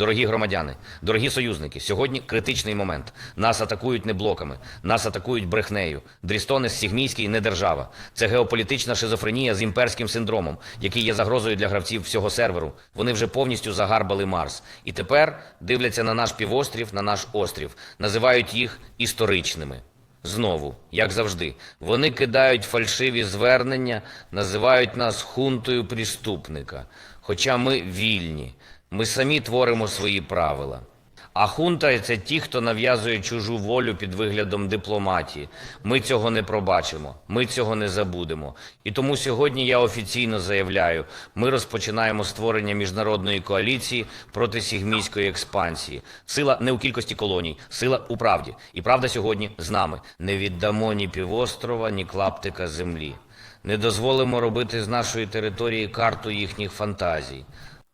Дорогі громадяни, дорогі союзники, сьогодні критичний момент. Нас атакують не блоками, нас атакують брехнею. Дрістонес Сігмійський не держава. Це геополітична шизофренія з імперським синдромом, який є загрозою для гравців всього серверу. Вони вже повністю загарбали Марс. І тепер дивляться на наш півострів, на наш острів, називають їх історичними. Знову, як завжди, вони кидають фальшиві звернення, називають нас хунтою преступника. Хоча ми вільні, ми самі творимо свої правила. А хунта це ті, хто нав'язує чужу волю під виглядом дипломатії. Ми цього не пробачимо, ми цього не забудемо. І тому сьогодні я офіційно заявляю: ми розпочинаємо створення міжнародної коаліції проти сігмійської експансії. Сила не у кількості колоній, сила у правді. І правда сьогодні з нами. Не віддамо ні півострова, ні клаптика землі. Не дозволимо робити з нашої території карту їхніх фантазій.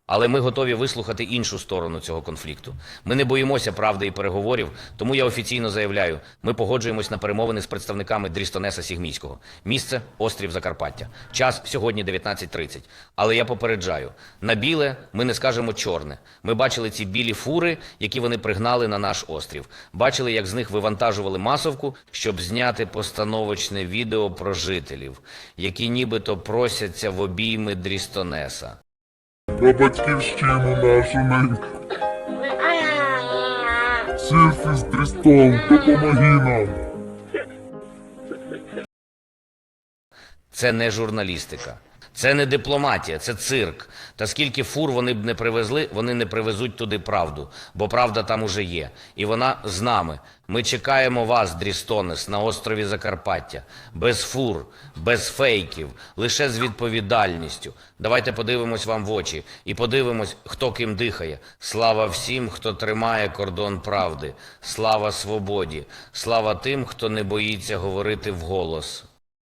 Але ми готові вислухати іншу сторону цього конфлікту. Ми не боїмося правди і переговорів, тому я офіційно заявляю: ми погоджуємось на перемовини з представниками Дрістонеса Сігмійського. Місце острів Закарпаття. Час сьогодні 19.30. Але я попереджаю: на біле ми не скажемо чорне. Ми бачили ці білі фури, які вони пригнали на наш острів. Бачили, як з них вивантажували масовку, щоб зняти постановочне відео про жителів, які нібито просяться в обійми Дрістонеса. Про батьківщину нашу неньку. Сірфіс дрістом, допомоги нам. Це не журналістика, це не дипломатія, це цирк. Та скільки фур вони б не привезли, вони не привезуть туди правду, бо правда там уже є. І вона з нами. Ми чекаємо вас, Дрістонес, на острові Закарпаття. Без фур, без фейків, лише з відповідальністю. Давайте подивимось вам в очі і подивимось, хто ким дихає. Слава всім, хто тримає кордон правди. Слава свободі. Слава тим, хто не боїться говорити вголос.